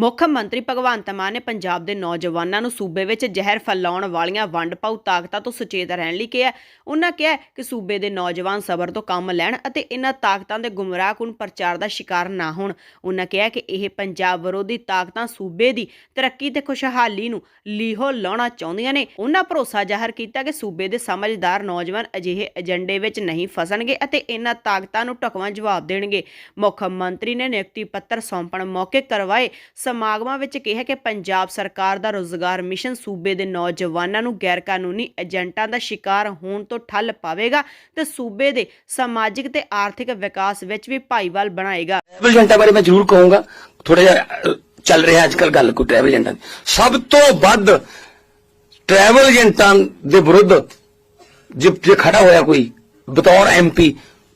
ਮੁੱਖ ਮੰਤਰੀ ਭਗਵੰਤ ਮਾਨ ਨੇ ਪੰਜਾਬ ਦੇ ਨੌਜਵਾਨਾਂ ਨੂੰ ਸੂਬੇ ਵਿੱਚ ਜ਼ਹਿਰ ਫੈਲਾਉਣ ਵਾਲੀਆਂ ਵੰਡ ਪਾਉ ਤਾਕਤਾਂ ਤੋਂ ਸੁਚੇਤ ਰਹਿਣ ਲਈ ਕਿਹਾ। ਉਹਨਾਂ ਕਿਹਾ ਕਿ ਸੂਬੇ ਦੇ ਨੌਜਵਾਨ ਸਬਰ ਤੋਂ ਕੰਮ ਲੈਣ ਅਤੇ ਇਹਨਾਂ ਤਾਕਤਾਂ ਦੇ ਗੁੰਮਰਾਹਕੁਨ ਪ੍ਰਚਾਰ ਦਾ ਸ਼ਿਕਾਰ ਨਾ ਹੋਣ। ਉਹਨਾਂ ਕਿਹਾ ਕਿ ਇਹ ਪੰਜਾਬ ਵਿਰੋਧੀ ਤਾਕਤਾਂ ਸੂਬੇ ਦੀ ਤਰੱਕੀ ਤੇ ਖੁਸ਼ਹਾਲੀ ਨੂੰ ਲੀਹੋ ਲਾਉਣਾ ਚਾਹੁੰਦੀਆਂ ਨੇ। ਉਹਨਾਂ ਭਰੋਸਾ ਜ਼ਾਹਰ ਕੀਤਾ ਕਿ ਸੂਬੇ ਦੇ ਸਮਝਦਾਰ ਨੌਜਵਾਨ ਅਜਿਹੇ ਏਜੰਡੇ ਵਿੱਚ ਨਹੀਂ ਫਸਣਗੇ ਅਤੇ ਇਹਨਾਂ ਤਾਕਤਾਂ ਨੂੰ ਢੁਕਵਾਂ ਜਵਾਬ ਦੇਣਗੇ। ਮੁੱਖ ਮੰਤਰੀ ਨੇ ਨਿਯੁਕਤੀ ਪੱਤਰ ਸੌਂਪਣ ਮੌਕੇ ਕਰਵਾਏ। ਸਮਾਗਮਾਂ ਵਿੱਚ ਕਿਹਾ ਕਿ ਪੰਜਾਬ ਸਰਕਾਰ ਦਾ ਰੋਜ਼ਗਾਰ ਮਿਸ਼ਨ ਸੂਬੇ ਦੇ ਨੌਜਵਾਨਾਂ ਨੂੰ ਗੈਰ ਏਜੰਟਾਂ ਦਾ ਸ਼ਿਕਾਰ ਹੋਣ ਤੋਂ ਠੱਲ ਪਾਵੇਗਾ ਤੇ ਸੂਬੇ ਦੇ ਸਮਾਜਿਕ ਤੇ ਆਰਥਿਕ ਵਿਕਾਸ ਵਿੱਚ ਵੀ ਭਾਈਵਾਲ ਬਣਾਏਗਾ। ਟ੍ਰੈਵਲ ਏਜੰਟਾਂ ਬਾਰੇ ਮੈਂ ਜ਼ਰੂਰ ਕਹੂੰਗਾ। ਥੋੜਾ ਜਿਹਾ ਚੱਲ ਰਿਹਾ ਅੱਜ ਕੱਲ ਗੱਲ ਕੋਈ ਟਰੈਵਲ ਏਜੰਟਾਂ ਸਭ ਤੋਂ ਵੱਧ ਟ੍ਰੈਵਲ ਏਜੰਟਾਂ ਦੇ ਵਿਰੁੱਧ ਜੇ ਖੜਾ ਹੋਇਆ ਕੋਈ ਬਤੌਰ ਐਮਪੀ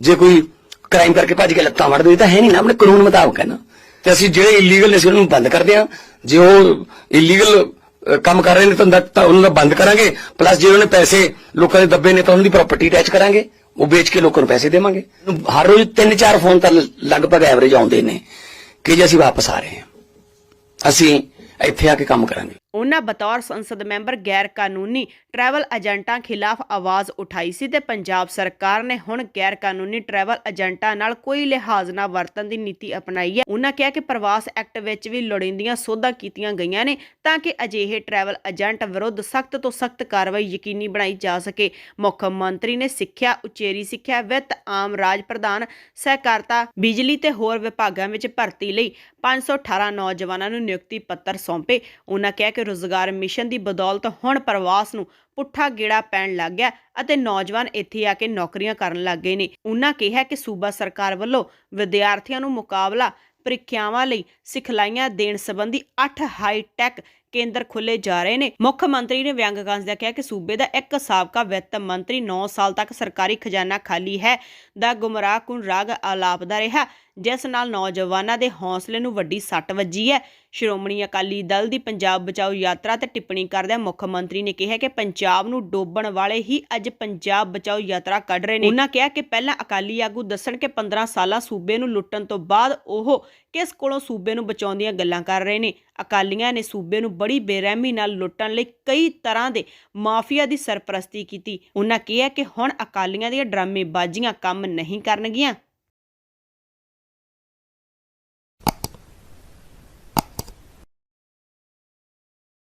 ਜੇ ਕੋਈ ਕ੍ਰਾਈਮ ਕਰਕੇ ਭੱਜ ਕੇ ਲੱਤਾਂ ਵੱਢ ਦਿਓ ਤਾਂ ਹੈ ਨਹੀਂ ਨਾ, ਆਪਣੇ ਕਾਨੂੰਨ ਮੁਤਾਬਕ ਹੈ ਨਾ। ਤੇ ਅਸੀਂ ਜਿਹੜੇ ਇਲੀਗਲ ਨੇ ਅਸੀਂ ਉਹਨਾਂ ਨੂੰ ਬੰਦ ਕਰਦੇ ਹਾਂ। ਜੇ ਉਹ ਇਲੀਗਲ ਕੰਮ ਕਰ ਰਹੇ ਨੇ ਤਾਂ ਤਾਂ ਉਹਨਾਂ ਦਾ ਬੰਦ ਕਰਾਂਗੇ। ਪਲੱਸ ਜੇ ਉਹਨਾਂ ਨੇ ਪੈਸੇ ਲੋਕਾਂ ਦੇ ਦੱਬੇ ਨੇ ਤਾਂ ਉਹਨਾਂ ਦੀ ਪ੍ਰਾਪਰਟੀ ਅਟੈਚ ਕਰਾਂਗੇ। ਉਹ ਵੇਚ ਕੇ ਲੋਕਾਂ ਨੂੰ ਪੈਸੇ ਦੇਵਾਂਗੇ। ਹਰ ਰੋਜ਼ ਤਿੰਨ ਚਾਰ ਫੋਨ ਤਾਂ ਲਗਭਗ ਐਵਰੇਜ ਆਉਂਦੇ ਨੇ ਕਿ ਜੇ ਅਸੀਂ ਵਾਪਸ ਆ ਰਹੇ ਹਾਂ। ਅਸੀਂ ਇੱਥੇ ਆ ਕੇ ਕੰਮ ਕਰਾਂਗੇ। ਉਹਨਾਂ ਬਤੌਰ ਸੰਸਦ ਮੈਂਬਰ ਗੈਰ ਕਾਨੂੰਨੀ ਟਰੈਵਲ ਏਜੰਟਾਂ ਖਿਲਾਫ ਆਵਾਜ਼ ਉਠਾਈ ਸੀ ਤੇ ਪੰਜਾਬ ਸਰਕਾਰ ਨੇ ਹੁਣ ਗੈਰ ਕਾਨੂੰਨੀ ਟਰੈਵਲ ਏਜੰਟਾਂ ਨਾਲ ਕੋਈ ਲਿਹਾਜ਼ ਨਾ ਵਰਤਣ ਦੀ ਨੀਤੀ ਅਪਣਾਈ ਹੈ। ਉਹਨਾਂ ਕਿਹਾ ਕਿ ਪ੍ਰਵਾਸ ਐਕਟ ਵਿੱਚ ਵੀ ਲੋੜੀਂਦੀਆਂ ਸੋਧਾਂ ਕੀਤੀਆਂ ਗਈਆਂ ਨੇ ਤਾਂ ਕਿ ਅਜਿਹੇ ਟਰੈਵਲ ਏਜੰਟ ਵਿਰੁੱਧ ਸਖਤ ਤੋਂ ਸਖਤ ਕਾਰਵਾਈ ਯਕੀਨੀ ਬਣਾਈ ਜਾ ਸਕੇ। ਮੁੱਖ ਮੰਤਰੀ ਨੇ ਸਿੱਖਿਆ, ਉਚੇਰੀ ਸਿੱਖਿਆ, ਵਿੱਤ, ਆਮ ਰਾਜ ਪ੍ਰਧਾਨ, ਸਹਿਕਾਰਤਾ, ਬਿਜਲੀ ਤੇ ਹੋਰ ਵਿਭਾਗਾਂ ਵਿੱਚ ਭਰਤੀ ਲਈ 518 ਨੌਜਵਾਨਾਂ ਨੂੰ ਨਿਯੁਕਤੀ ਪੱਤਰ ਸੌਂਪੇ। ਉਹਨਾਂ ਕਿਹਾ ਕਿ ਰੋਜ਼ਗਾਰ ਮਿਸ਼ਨ ਦੀ ਬਦੌਲਤ ਹੁਣ ਪ੍ਰਵਾਸ ਨੂੰ ਪੁੱਠਾ ਗੇੜਾ ਪੈਣ ਲੱਗ ਗਿਆ ਅਤੇ ਨੌਜਵਾਨ ਇੱਥੇ ਆ ਕੇ ਨੌਕਰੀਆਂ ਕਰਨ ਲੱਗ ਗਏ ਨੇ। ਉਹਨਾਂ ਕਿਹਾ ਕਿ ਸੂਬਾ ਸਰਕਾਰ ਵੱਲੋਂ ਵਿਦਿਆਰਥੀਆਂ ਨੂੰ ਮੁਕਾਬਲਾ ਪ੍ਰੀਖਿਆਵਾਂ ਲਈ ਸਿਖਲਾਈਆਂ ਦੇਣ ਸੰਬੰਧੀ 8 ਹਾਈ ਟੈਕ ਕੇਂਦਰ ਖੁੱਲੇ ਜਾ ਰਹੇ ਨੇ। ਮੁੱਖ ਮੰਤਰੀ ਨੇ ਵਿਅੰਗ ਕਰਦਿਆਂ ਕਿਹਾ ਕਿ ਸੂਬੇ ਦਾ ਇੱਕ ਸਾਬਕਾ ਵਿੱਤ ਮੰਤਰੀ 9 ਸਾਲ ਤੱਕ ਸਰਕਾਰੀ ਖਜ਼ਾਨਾ ਖਾਲੀ ਹੈ, ਦਾ ਗੁੰਮਰਾਹਕੁਨ ਰਾਗ ਆਲਾਪਦਾ ਰਿਹਾ, ਜਿਸ ਨਾਲ ਨੌਜਵਾਨਾਂ ਦੇ ਹੌਸਲੇ ਨੂੰ ਵੱਡੀ ਸੱਟ ਵੱਜੀ ਹੈ। ਸ਼੍ਰੋਮਣੀ ਅਕਾਲੀ ਦਲ ਦੀ ਪੰਜਾਬ ਬਚਾਓ ਯਾਤਰਾ ਤੇ ਟਿੱਪਣੀ ਕਰਦਿਆਂ ਮੁੱਖ ਮੰਤਰੀ ਨੇ ਕਿਹਾ ਕਿ ਪੰਜਾਬ ਨੂੰ ਡੋਬਣ ਵਾਲੇ ਹੀ ਅੱਜ ਪੰਜਾਬ ਬਚਾਓ ਯਾਤਰਾ ਕੱਢ ਰਹੇ ਨੇ। ਉਹਨਾਂ ਕਿਹਾ ਕਿ ਪਹਿਲਾਂ ਅਕਾਲੀ ਆਗੂ ਦੱਸਣ ਕਿ 15 ਸਾਲਾਂ ਸੂਬੇ ਨੂੰ ਲੁੱਟਣ ਤੋਂ ਬਾਅਦ ਉਹ ਕਿਸ ਕੋਲੋਂ ਸੂਬੇ ਨੂੰ ਬਚਾਉਣ ਦੀਆਂ ਗੱਲਾਂ ਕਰ ਰਹੇ ਨੇ। ਅਕਾਲੀਆਂ ਨੇ ਸੂਬੇ ਨੂੰ ਬੜੀ ਬੇਰਹਿਮੀ ਨਾਲ ਲੁੱਟਣ ਲਈ ਕਈ ਤਰ੍ਹਾਂ ਦੇ ਮਾਫੀਆ ਦੀ ਸਰਪ੍ਰਸਤੀ ਕੀਤੀ। ਉਹਨਾਂ ਕਿਹਾ ਕਿ ਹੁਣ ਅਕਾਲੀਆਂ ਦੀਆਂ ਡਰਾਮੇਬਾਜ਼ੀਆਂ ਕੰਮ ਨਹੀਂ ਕਰਨਗੀਆਂ।